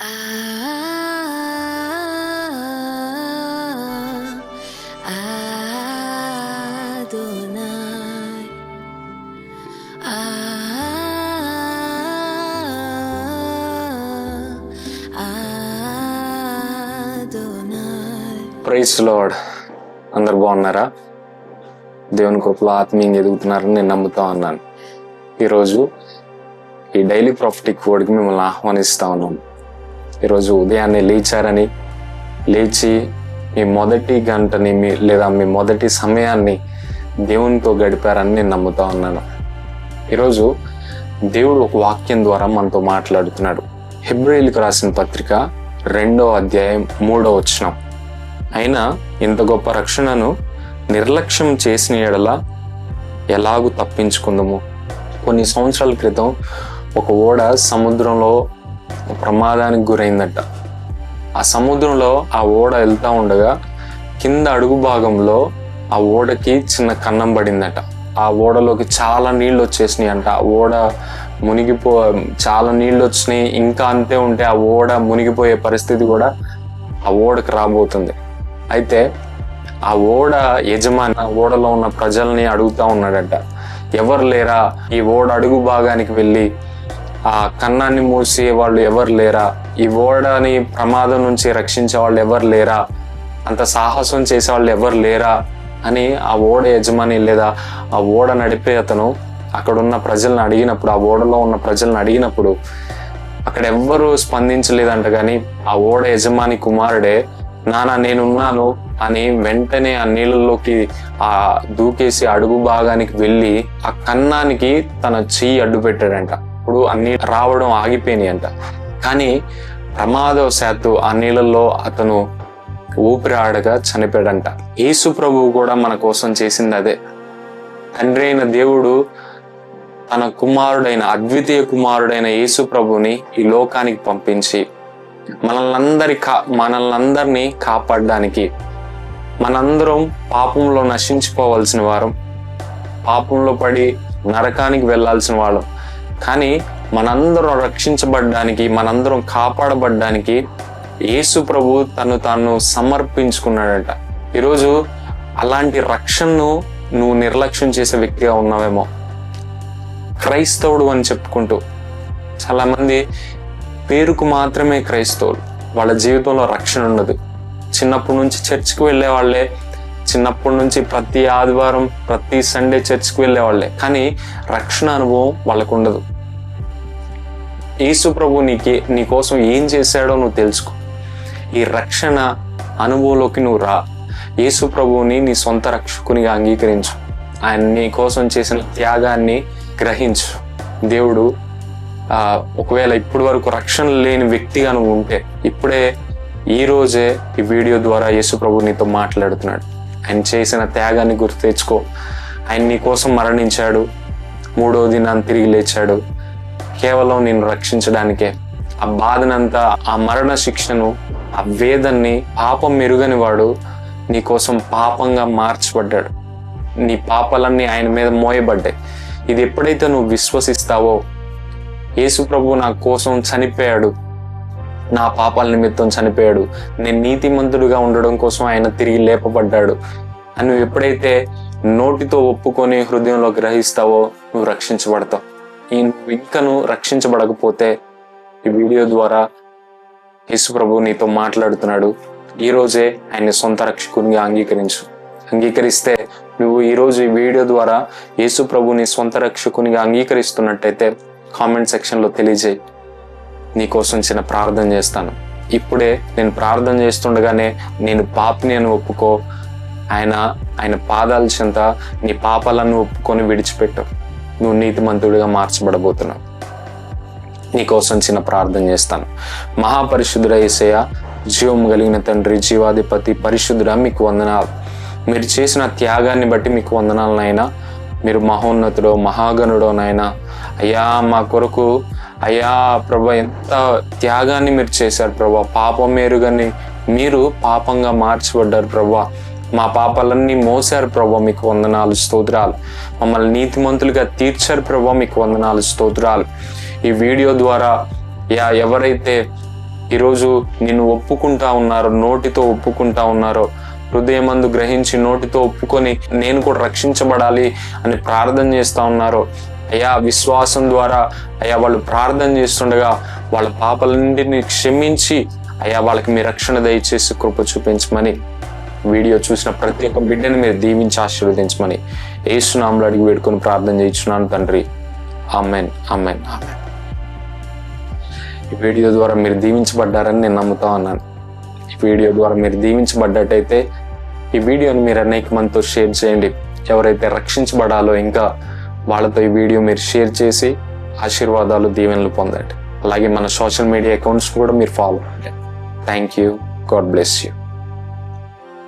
Ah, Adonai. Ah, Adonai. Praise Lord అందరు బాగున్నారా దేవుని కృపలో ఆత్మీయంగా ఎదుగుతున్నారని నేను నమ్ముతా ఉన్నాను ఈరోజు ఈ డైలీ ప్రాఫిటిక్ వర్డ్కి మిమ్మల్ని ఆహ్వానిస్తా ఉన్నాను ఈరోజు ఉదయాన్నే లేచారని లేచి మీ మొదటి గంటని మీ లేదా మీ మొదటి సమయాన్ని దేవునితో గడిపారని నేను నమ్ముతా ఉన్నాను. ఈరోజు దేవుడు ఒక వాక్యం ద్వారా మనతో మాట్లాడుతున్నాడు. హెబ్రిల్కి రాసిన పత్రిక రెండో అధ్యాయం మూడో వచనం. అయినా ఇంత గొప్ప రక్షణను నిర్లక్ష్యం చేసిన ఎడల ఎలాగూ తప్పించుకుందాము? కొన్ని సంవత్సరాల క్రితం ఒక ఓడ సముద్రంలో ప్రమాదానికి గురైందట. ఆ సముద్రంలో ఆ ఓడ వెళ్తూ ఉండగా కింద అడుగు భాగంలో ఆ ఓడకి చిన్న కన్నం పడిందట. ఆ ఓడలోకి చాలా నీళ్ళు వచ్చేసినాయి అంట. ఆ ఓడ మునిగిపో చాలా నీళ్ళు వచ్చినాయి. ఇంకా అంతే ఉంటే ఆ ఓడ మునిగిపోయే పరిస్థితి కూడా ఆ ఓడకు రాబోతుంది. అయితే ఆ ఓడ యజమాని ఓడలో ఉన్న ప్రజల్ని అడుగుతా ఉన్నాడట. ఎవరు లేరా? ఈ ఓడ అడుగు భాగానికి వెళ్ళి ఆ కన్నాన్ని మూసే వాళ్ళు ఎవరు లేరా? ఈ ఓడని ప్రమాదం నుంచి రక్షించే వాళ్ళు ఎవరు లేరా? అంత సాహసం చేసే వాళ్ళు ఎవరు లేరా? అని ఆ ఓడ యజమాని లేదా ఆ ఓడ నడిపే అతను అక్కడ ఉన్న ప్రజల్ని అడిగినప్పుడు ఆ ఓడలో ఉన్న ప్రజల్ని అడిగినప్పుడు అక్కడ ఎవ్వరూ స్పందించలేదంట కానీ ఆ ఓడ యజమాని కుమారుడే నానా నేనున్నాను అని వెంటనే ఆ నీళ్ళలోకి ఆ దూకేసి అడుగు భాగానికి వెళ్ళి ఆ కన్నానికి తన చెయ్యి అడ్డు పెట్టాడంట అప్పుడు అన్ని రావడం ఆగిపోయినాయి అంట కానీ ప్రమాదవశాత్తు ఆ నీళ్ళల్లో అతను ఊపిరి ఆడగా చనిపోయాడంట. యేసు ప్రభువు కూడా మన కోసం చేసింది అదే. తండ్రి అయిన దేవుడు తన కుమారుడైన అద్వితీయ కుమారుడైన యేసు ప్రభుని ఈ లోకానికి పంపించి మనల్నందరి కా మనల్నందరినీ కాపాడడానికి మనందరం పాపంలో నశించుకోవాల్సిన వారం పాపంలో పడి నరకానికి వెళ్ళాల్సిన వాళ్ళం. కానీ మనందరం రక్షించబడ్డానికి మనందరం కాపాడబడ్డానికి యేసు ప్రభు తను తాను సమర్పించుకున్నాడట. ఈరోజు అలాంటి రక్షణను నువ్వు నిర్లక్ష్యం చేసే వ్యక్తిగా ఉన్నావేమో. క్రైస్తవుడు అని చెప్పుకుంటూ చాలామంది పేరుకు మాత్రమే క్రైస్తవులు. వాళ్ళ జీవితంలో రక్షణ ఉండదు. చిన్నప్పటి నుంచి చర్చికి వెళ్ళే వాళ్ళే చిన్నప్పటి నుంచి ప్రతి ఆదివారం ప్రతి సండే చర్చ్కి వెళ్ళే వాళ్ళే కానీ రక్షణ అనుభవం వాళ్ళకు ఉండదు. యేసు ప్రభు నీకి నీ కోసం ఏం చేశాడో నువ్వు తెలుసుకో. ఈ రక్షణ అనుభవంలోకి నువ్వు రా. యేసు ప్రభువుని నీ సొంత రక్షకునిగా అంగీకరించు. ఆయన నీ కోసం చేసిన త్యాగాన్ని గ్రహించు. దేవుడు ఒకవేళ ఇప్పటి వరకు రక్షణ లేని వ్యక్తిగా నువ్వు ఉంటే ఇప్పుడే ఈ రోజే ఈ వీడియో ద్వారా యేసు ప్రభు నీతో మాట్లాడుతున్నాడు. ఆయన చేసిన త్యాగాన్ని గుర్తు తెచ్చుకో. ఆయన నీ కోసం మరణించాడు. మూడో దినాన్ని తిరిగి లేచాడు. కేవలం నేను రక్షించడానికే. ఆ బాధనంతా ఆ మరణ శిక్షను ఆ వేదన్ని పాపం మెరుగని వాడు నీ కోసం పాపంగా మార్చబడ్డాడు. నీ పాపాలన్నీ ఆయన మీద మోయబడ్డాయి. ఇది ఎప్పుడైతే నువ్వు విశ్వసిస్తావో యేసు ప్రభు నా కోసం చనిపోయాడు. నా పాపాల నిమిత్తం చనిపోయాడు. నేను నీతిమంతుడుగా ఉండడం కోసం ఆయన తిరిగి లేపబడ్డాడు. అని నువ్వు ఎప్పుడైతే నోటితో ఒప్పుకొని హృదయంలో గ్రహిస్తావో నువ్వు రక్షించబడతావు. ఈ నువ్వు ఇంకను రక్షించబడకపోతే ఈ వీడియో ద్వారా యేసు ప్రభు నీతో మాట్లాడుతున్నాడు. ఈరోజే ఆయన సొంత రక్షకునిగా అంగీకరించు. అంగీకరిస్తే నువ్వు ఈరోజు ఈ వీడియో ద్వారా యేసు ప్రభుని సొంత రక్షకునిగా అంగీకరిస్తున్నట్టయితే కామెంట్ సెక్షన్లో తెలియజేయి. నీకోసం చిన్న ప్రార్థన చేస్తాను. ఇప్పుడే నేను ప్రార్థన చేస్తుండగానే నేను పాపిని అని ఒప్పుకో. ఆయన ఆయన పాదాల చెంత నీ పాపాలను ఒప్పుకొని విడిచిపెట్టు. నువ్వు నీతిమంతుడిగా మార్చబడబోతున్నావు. నీకోసం చిన్న ప్రార్థన చేస్తాను. మహాపరిశుద్ధుడ ఏసయ జీవం కలిగిన తండ్రి జీవాధిపతి పరిశుద్ధుడ మీకు వందనాలు. మీరు చేసిన త్యాగాన్ని బట్టి మీకు వందనాలనైనా మీరు మహోన్నతుడో మహాగణుడో నాయనా. అయ్యా మా కొరకు అయ్యా ప్రభా ఎంత త్యాగాన్ని మీరు చేశారు ప్రభా. పాపం మేరుగాని మీరు పాపంగా మార్చబడ్డారు ప్రభా. మా పాపాలన్నీ మోసారు ప్రభా మీకు వందనాలు స్తోత్రాలు. మమ్మల్ని నీతిమంతులుగా తీర్చారు ప్రభా మీకు వందనాలు స్తోత్రాలు. ఈ వీడియో ద్వారా యా ఎవరైతే ఈరోజు నిన్ను ఒప్పుకుంటా ఉన్నారో నోటితో ఒప్పుకుంటా ఉన్నారో హృదయమందు గ్రహించి నోటితో ఒప్పుకొని నేను కూడా రక్షించబడాలి అని ప్రార్థన చేస్తా ఉన్నారో అయ్యా విశ్వాసం ద్వారా అయ్యా వాళ్ళు ప్రార్థన చేస్తుండగా వాళ్ళ పాపలన్నింటినీ క్షమించి అయ్యా వాళ్ళకి మీ రక్షణ దయచేసి కృప చూపించమని వీడియో చూసిన ప్రతి ఒక్క బిడ్డని మీరు దీవించి ఆశీర్వదించమని ఏసునాములు అడిగి వేడుకొని ప్రార్థన చేయించున్నాను తండ్రి. అమ్మెన్ అమ్మెన్ అమ్మెన్ ఈ వీడియో ద్వారా మీరు దీవించబడ్డారని నేను నమ్ముతా ఉన్నాను. ఈ వీడియో ద్వారా మీరు దీవించబడ్డట్టయితే ఈ వీడియోని మీరు అనేక మందితో షేర్ చేయండి. ఎవరైతే రక్షించబడాలో ఇంకా వాళ్ళతో ఈ వీడియో మీరు షేర్ చేసి ఆశీర్వాదాలు దీవెనలు పొందండి. అలాగే మన సోషల్ మీడియా అకౌంట్స్ కూడా మీరు ఫాలో అవ్వండి. Thank you God bless you